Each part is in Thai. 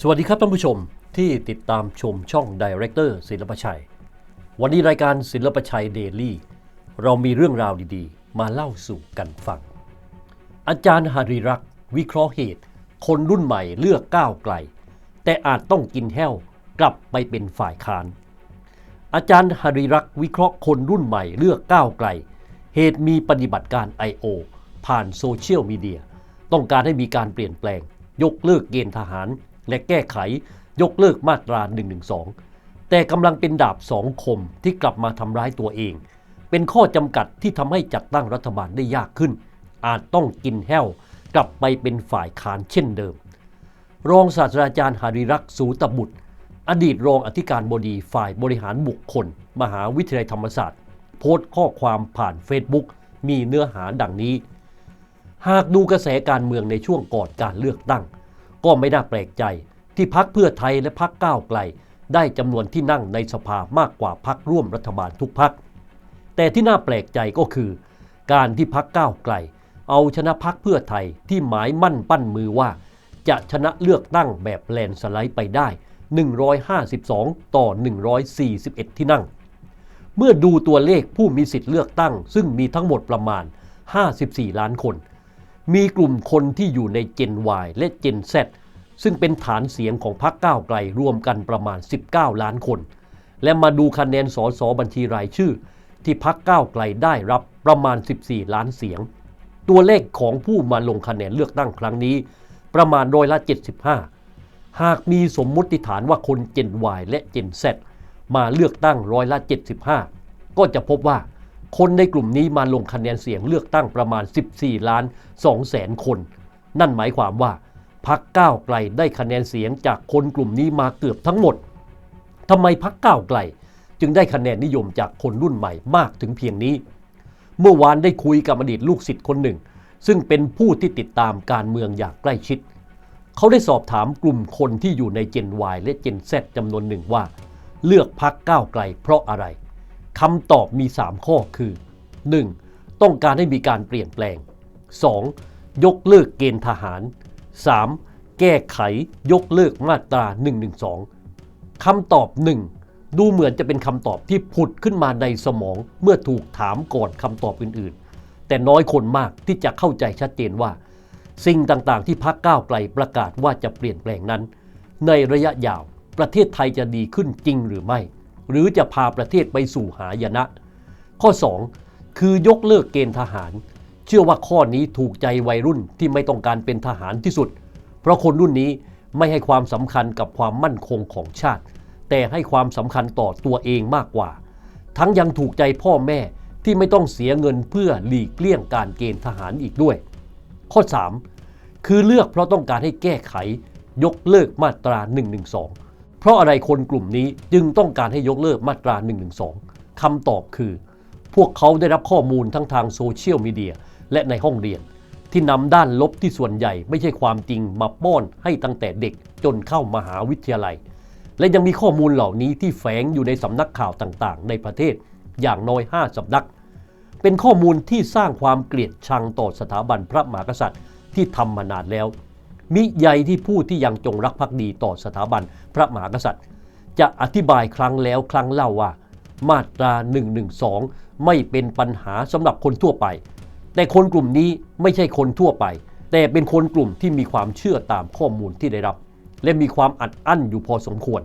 สวัสดีครับท่านผู้ชมที่ติดตามชมช่องดีเรคเตอร์ศิลปชัย วันนี้รายการศิลปชัยเดลี่ เรามีเรื่องราวดีๆ มาเล่าสู่กันฟัง อาจารย์หาริรักษ์วิเคราะห์เหตุ คนรุ่นใหม่เลือกก้าวไกล แต่อาจต้องกินแห้วกลับไปเป็นฝ่ายค้าน อาจารย์หาริรักษ์วิเคราะห์คนรุ่นใหม่เลือกก้าวไกล เหตุมีปฏิบัติการ I.O. ผ่านโซเชียลมีเดียต้องการให้มีการเปลี่ยนแปลง ยกเลิกเกณฑ์ทหาร และแก้ไขยกเลิกมาตรา 112 แต่กำลังเป็นดาบสองคมที่กลับมาทำร้ายตัวเอง เป็นข้อจำกัดที่ทำให้จัดตั้งรัฐบาลได้ยากขึ้น อาจต้องกินแห้วกลับไปเป็นฝ่ายค้านเช่นเดิม รองศาสตราจารย์หาริรักษ์สูตบุตร อดีตรองอธิการบดีฝ่ายบริหารบุคคล มหาวิทยาลัยธรรมศาสตร์ โพสต์ข้อความผ่านเฟซบุ๊กมีเนื้อหาดังนี้ หากดูกระแสการเมืองในช่วงก่อนการเลือกตั้ง ก็ไม่น่าแปลกใจ ที่พักเพื่อไทยและพักก้าวไกล ได้จำนวนที่นั่งในสภามากกว่าพักร่วมรัฐบาลทุกพัก แต่ที่น่าแปลกใจก็คือ การที่พักก้าวไกล เอาชนะพักเพื่อไทยที่หมายมั่นปั้นมือว่า จะชนะเลือกตั้งแบบแลนสไลด์ไปได้ 152 ต่อ 141 ที่นั่ง เมื่อดูตัวเลขผู้มีสิทธิ์เลือกตั้ง ซึ่งมีทั้งหมดประมาณ 54 ล้านคน มีกลุ่มคนที่อยู่ใน Gen Y และ Gen Z ซึ่งเป็นฐานเสียงของพรรคก้าวไกลรวมกันประมาณ 19 ล้านคน และมาดูคะแนนสสบัญชีรายชื่อ ที่พรรคก้าวไกลได้รับประมาณ 14 ล้านเสียง ตัวเลขของผู้มาลงคะแนนเลือกตั้งครั้งนี้ ประมาณร้อยละ 75 หากมีสมมุติฐานว่าคน Gen Y และ Gen Z มาเลือกตั้งร้อยละ 75 ก็จะพบว่า คนในกลุ่มนี้มาลงคะแนนเสียงเลือกตั้งประมาณ 14 ล้าน2แสนคน นั่นหมายความว่าพักก้าวไกลได้คะแนนเสียงจากคนกลุ่มนี้มาเกือบทั้งหมดทำไมพักก้าวไกล จึงได้คะแนนนิยมจากคนรุ่นใหม่มากถึงเพียงนี้ เมื่อวานได้คุยกับอดีตลูกศิษย์คนหนึ่ง ซึ่งเป็นผู้ที่ติดตามการเมืองอย่างใกล้ชิด เขาได้สอบถามกลุ่มคนที่อยู่ใน Gen Y และ Gen Z จำนวนหนึ่งว่า เลือกพักก้าวไกลเพราะอะไร คำตอบมี 3 ข้อคือ 1. ต้องการให้มีการเปลี่ยนแปลง 2. ยกเลิกเกณฑ์ทหาร 3. แก้ไขยกเลิกมาตรา 112 คำตอบ 1 ดูเหมือนจะเป็นคำตอบที่ผุดขึ้นมาในสมองเมื่อถูกถามก่อนคำตอบอื่นๆ แต่น้อยคนมากที่จะเข้าใจชัดเจนว่า สิ่งต่างๆ ที่พักก้าวไกลประกาศว่าจะเปลี่ยนแปลงนั้น ในระยะยาวประเทศไทยจะดีขึ้นจริงหรือไม่ หรือจะพาประเทศไปสู่หายนะ ข้อ 2 คือยกเลิกเกณฑ์ทหาร เชื่อว่าข้อนี้ถูกใจวัยรุ่นที่ไม่ต้องการเป็นทหารที่สุด เพราะคนรุ่นนี้ไม่ให้ความสำคัญกับความมั่นคงของชาติ แต่ให้ความสำคัญต่อตัวเองมากกว่า ทั้งยังถูกใจพ่อแม่ที่ไม่ต้องเสียเงินเพื่อหลีกเลี่ยงการเกณฑ์ทหารอีกด้วย ข้อ 3 คือเลือกเพราะต้องการให้แก้ไขยกเลิกมาตรา 112 เพราะอะไรคนกลุ่มนี้จึงต้องการให้ยกเลิกมาตรา112คำตอบคือ พวกเขาได้รับข้อมูลทั้งทางโซเชียลมีเดียและในห้องเรียน ที่นำด้านลบที่ส่วนใหญ่ไม่ใช่ความจริงมาป้อนให้ตั้งแต่เด็กจนเข้ามหาวิทยาลัย และยังมีข้อมูลเหล่านี้ที่แฝงอยู่ในสำนักข่าวต่างๆ ในประเทศอย่างน้อย 5สำนัก เป็นข้อมูลที่สร้างความเกลียดชังต่อสถาบันพระมหากษัตริย์ที่ทำมานานแล้ว มิใหญ่ที่ผู้ที่ยังจงรักภักดีต่อสถาบันพระมหากษัตริย์ จะอธิบายครั้งแล้วครั้งเล่าว่า มาตรา 112 ไม่เป็นปัญหาสำหรับคนทั่วไป แต่คนกลุ่มนี้ไม่ใช่คนทั่วไป แต่เป็นคนกลุ่มที่มีความเชื่อตามข้อมูลที่ได้รับ และมีความอัดอั้นอยู่พอสมควร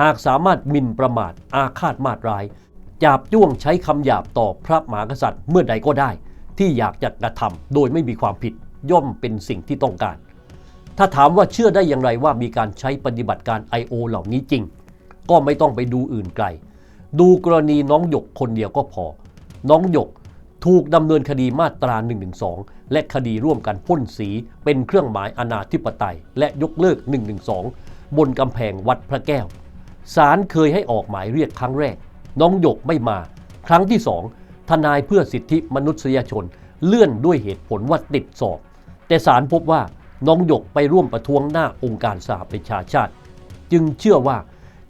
หากสามารถมินประมาทอาฆาตมาตร้ายจาบจ้วงใช้คำหยาบต่อพระมหากษัตริย์เมื่อใดก็ได้ ที่อยากจะกระทำโดยไม่มีความผิดย่อมเป็นสิ่งที่ต้องการ ถ้าถามว่าเชื่อได้อย่างไรว่ามีการใช้ปฏิบัติการ I.O. เหล่านี้จริง ก็ไม่ต้องไปดูอื่นไกล ดูกรณีน้องหยกคนเดียวก็พอ น้องหยกถูกดำเนินคดีมาตรา 112 และคดีร่วมกันพ่นสีเป็นเครื่องหมายอนาธิปไตย และยกเลิก 112 บนกำแพงวัดพระแก้ว ศาลเคยให้ออกหมายเรียกครั้งแรก น้องหยกไม่มา ครั้งที่สองทนายเพื่อสิทธิมนุษยชน เลื่อนด้วยเหตุผลว่าติดสอบ แต่ศาลพบว่า น้องหยกไปร่วมประท้วงหน้าองค์การสหประชาชาติ จึงเชื่อว่า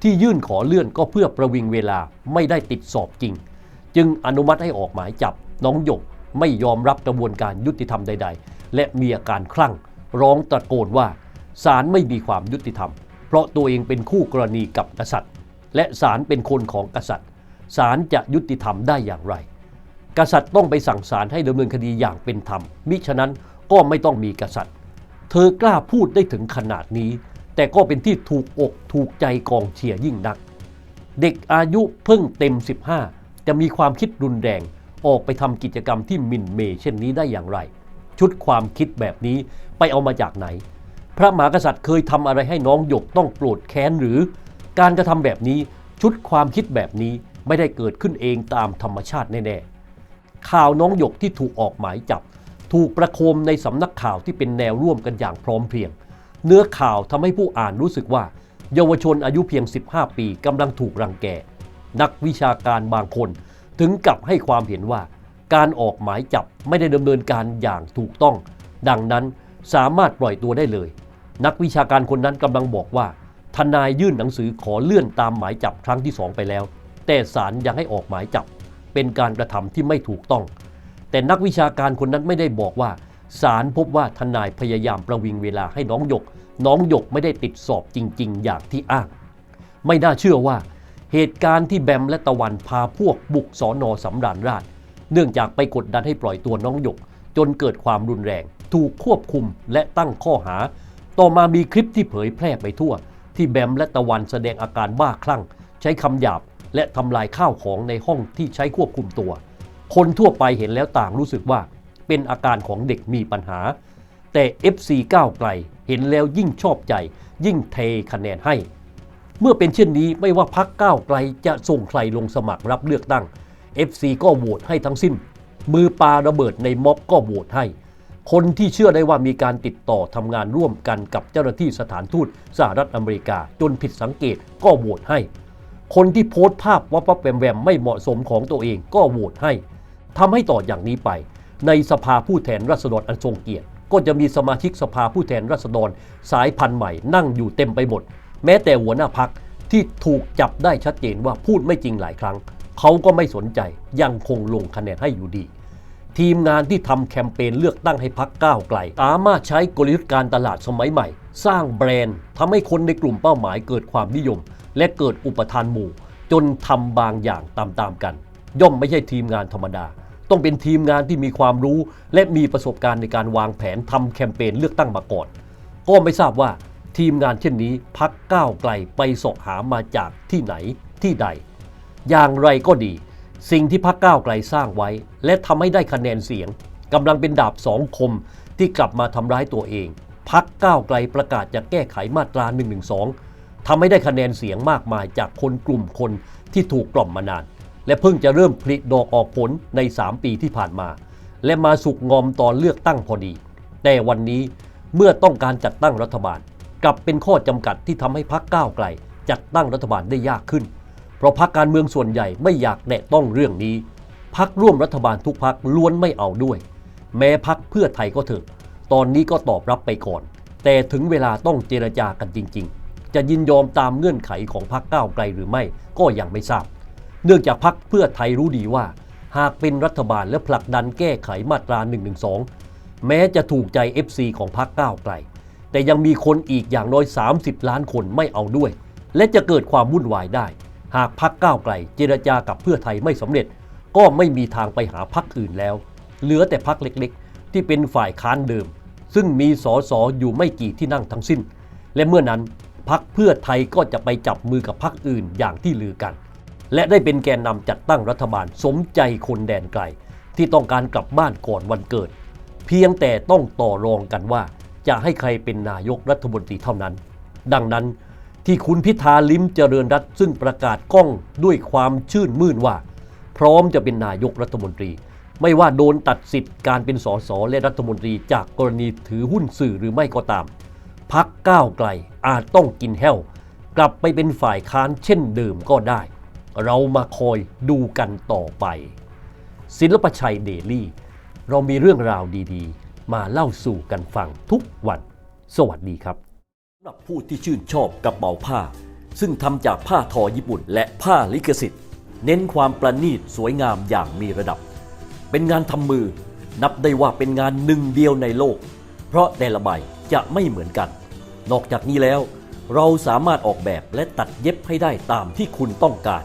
ที่ยื่นขอเลื่อนก็เพื่อประวิงเวลาไม่ได้ติดสอบจริง จึงอนุมัติให้ออกหมายจับ น้องหยกไม่ยอมรับกระบวนการยุติธรรมใด ๆ และมีอาการคลั่ง ร้องตะโกนว่าศาลไม่มีความยุติธรรม เพราะตัวเองเป็นคู่กรณีกับกษัตริย์ และศาลเป็นคนของกษัตริย์ศาลจะยุติธรรมได้อย่างไร กษัตริย์ต้องไปสั่งศาลให้ดำเนินคดีอย่างเป็นธรรมมิฉะนั้นก็ไม่ต้องมีกษัตริย์ เธอกล้าพูดได้ถึงขนาดนี้ แต่ก็เป็นที่ถูกอกถูกใจกองเชียร์ยิ่งนัก เด็กอายุเพิ่งเต็ม 15 จะมีความคิดรุนแรง ออกไปทำกิจกรรมที่มินเมย์เช่นนี้ได้อย่างไร ชุดความคิดแบบนี้ไปเอามาจากไหน พระมหากษัตริย์เคยทำอะไรให้น้องหยกต้องโกรธแค้นหรือ การกระทำแบบนี้ชุดความคิดแบบนี้ไม่ได้เกิดขึ้นเองตามธรรมชาติแน่ๆข่าวน้องหยกที่ถูกออกหมายจับ ถูกประโคมในสำนักข่าวที่เป็นแนวร่วมกันอย่างพร้อมเพรียง เนื้อข่าวทำให้ผู้อ่านรู้สึกว่า เยาวชนอายุเพียง 15 ปีกำลังถูกรังแก นักวิชาการบางคน ถึงกับให้ความเห็นว่า การออกหมายจับไม่ได้ดำเนินการอย่างถูกต้อง ดังนั้นสามารถปล่อยตัวได้เลย นักวิชาการคนนั้นกำลังบอกว่า ทนายยื่นหนังสือขอเลื่อนตามหมายจับครั้งที่สองไปแล้ว แต่ศาลยังให้ออกหมายจับ เป็นการกระทำที่ไม่ถูกต้อง แต่นักวิชาการคนนั้นไม่ได้บอกว่าศาลพบว่าทนายพยายามประวิงเวลาให้น้องหยก น้องหยกไม่ได้ติดสอบจริง ๆ อย่างที่อ้าง ไม่น่าเชื่อว่า เหตุการณ์ที่แบมและตะวันพาพวกบุกสอนอสำราญราช เนื่องจากไปกดดันให้ปล่อยตัวน้องหยก จนเกิดความรุนแรง ถูกควบคุมและตั้งข้อหา ต่อมามีคลิปที่เผยแพร่ไปทั่ว ที่แบมและตะวันแสดงอาการบ้าคลั่ง ใช้คำหยาบและทำลายข้าวของในห้องที่ใช้ควบคุมตัว คนทั่วไปเห็นแล้วต่างรู้สึกว่าเป็นอาการของเด็กมีปัญหา แต่ FC ก้าวไกลเห็นแล้วยิ่งชอบใจ ยิ่งเทคะแนนให้ เมื่อเป็นเช่นนี้ไม่ว่าพักก้าวไกลจะส่งใครลงสมัครรับเลือกตั้ง FC ก็โหวตให้ทั้งสิ้น มือปาระเบิดในม็อบก็โหวตให้ คนที่เชื่อได้ว่ามีการติดต่อทำงานร่วมกันกับเจ้าหน้าที่สถานทูตสหรัฐอเมริกาจนผิดสังเกตก็โหวตให้ คนที่โพสต์ภาพว่าปั๊บแวมแวมไม่เหมาะสมของตัวเองก็โหวตให้ ทำให้ต่ออย่างนี้ไป ในสภาผู้แทนราษฎรอันทรงเกียรติ ก็จะมีสมาชิกสภาผู้แทนราษฎรสายพันธุ์ใหม่นั่งอยู่เต็มไปหมด แม้แต่หัวหน้าพักที่ถูกจับได้ชัดเจนว่าพูดไม่จริงหลายครั้ง เขาก็ไม่สนใจยังคงลงคะแนนให้อยู่ดี ทีมงานที่ทำแคมเปญเลือกตั้งให้พักก้าวไกล สามารถใช้กลยุทธ์การตลาดสมัยใหม่ สร้างแบรนด์ทำให้คนในกลุ่มเป้าหมายเกิดความนิยม และเกิดอุปทานหมู่ จนทำบางอย่างตามๆกัน ย่อมไม่ใช่ทีมงานธรรมดา ต้องเป็นทีมงานที่มีความรู้ และมีประสบการณ์ในการวางแผนทำแคมเปญเลือกตั้งมาก่อน ก็ไม่ทราบว่าทีมงานเช่นนี้พักก้าวไกลไปสาะหามาจากที่ไหนที่ใด อย่างไรก็ดี สิ่งที่พักก้าวไกลสร้างไว้ และทำให้ได้คะแนนเสียงกำลังเป็นดาบสองคมที่กลับมาทำร้ายตัวเองพักก้าวไกลประกาศจะแก้ไขมาตรา1นึทำให้ได้คะแนนเสียงมากมายจากคนกลุ่มคนที่ถูกกล่อมมานาน และเพิ่งจะเริ่มผลิดอกออกผลใน 3 ปีที่ผ่านมา และมาสุกงอมตอนเลือกตั้งพอดี แต่วันนี้เมื่อต้องการจัดตั้งรัฐบาล กลับเป็นข้อจำกัดที่ทำให้พักก้าวไกล จัดตั้งรัฐบาลได้ยากขึ้น เพราะพักการเมืองส่วนใหญ่ไม่อยากแตะต้องเรื่องนี้พักร่วมรัฐบาลทุกพักล้วนไม่เอาด้วย แม้พักเพื่อไทยก็เถอะ ตอนนี้ก็ตอบรับไปก่อน แต่ถึงเวลาต้องเจรจากันจริง ๆ จะยินยอมตามเงื่อนไขของพักก้าวไกลหรือไม่ก็ยังไม่ทราบ เนื่องจากพักเพื่อไทยรู้ดีว่า หากเป็นรัฐบาลและผลักดันแก้ไขมาตรา1นึแม้จะถูกใจ FC ของพักก้าวไกล แต่ยังมีคนอีกอย่างน้อย 30 ล้านคนไม่เอาด้วย และจะเกิดความวุ่นวายได้ หากพักก้าวไกล เจรจากับเพื่อไทยไม่สำเร็จ ก็ไม่มีทางไปหาพักอื่นแล้ว เหลือแต่พักเล็กๆ ที่เป็นฝ่ายค้านเดิม ซึ่งมีสอสออยู่ไม่กี่ที่นั่งทั้งสิ้น และเมื่อนั้นพักเพื่อไทยก็จะไปจับมือกับพักอื่นอย่างที่ลือกัน และได้เป็นแกนนำจัดตั้งรัฐบาลสมใจคนแดนไกล ที่ต้องการกลับบ้านก่อนวันเกิด เพียงแต่ต้องต่อรองกันว่า จะให้ใครเป็นนายกรัฐมนตรีเท่านั้น ดังนั้นที่คุณพิธาลิ้มเจริญรัตซึ่งประกาศกล้องด้วยความชื่นมื่นว่า พร้อมจะเป็นนายกรัฐมนตรี ไม่ว่าโดนตัดสิทธิ์การเป็นสสและรัฐมนตรีจากกรณีถือหุ้นสื่อหรือไม่ก็ตามพักก้าวไกลอาจต้องกินแห้ว กลับไปเป็นฝ่ายค้านเช่นเดิมก็ได้ เรามาคอยดูกันต่อไป ศิลปชัยเดลี่ เรามีเรื่องราวดีๆ มาเล่าสู่กันฟังทุกวัน สวัสดีครับสำหรับผู้ที่ชื่นชอบกระเป๋าผ้า ซึ่งทำจากผ้าทอญี่ปุ่น และผ้าลิขสิทธิ์ เน้นความประณีตสวยงามอย่างมีระดับ เป็นงานทำมือ นับได้ว่าเป็นงานหนึ่งเดียวในโลก เพราะแต่ละใบจะไม่เหมือนกัน นอกจากนี้แล้วเราสามารถออกแบบและตัดเย็บให้ได้ตามที่คุณต้องการ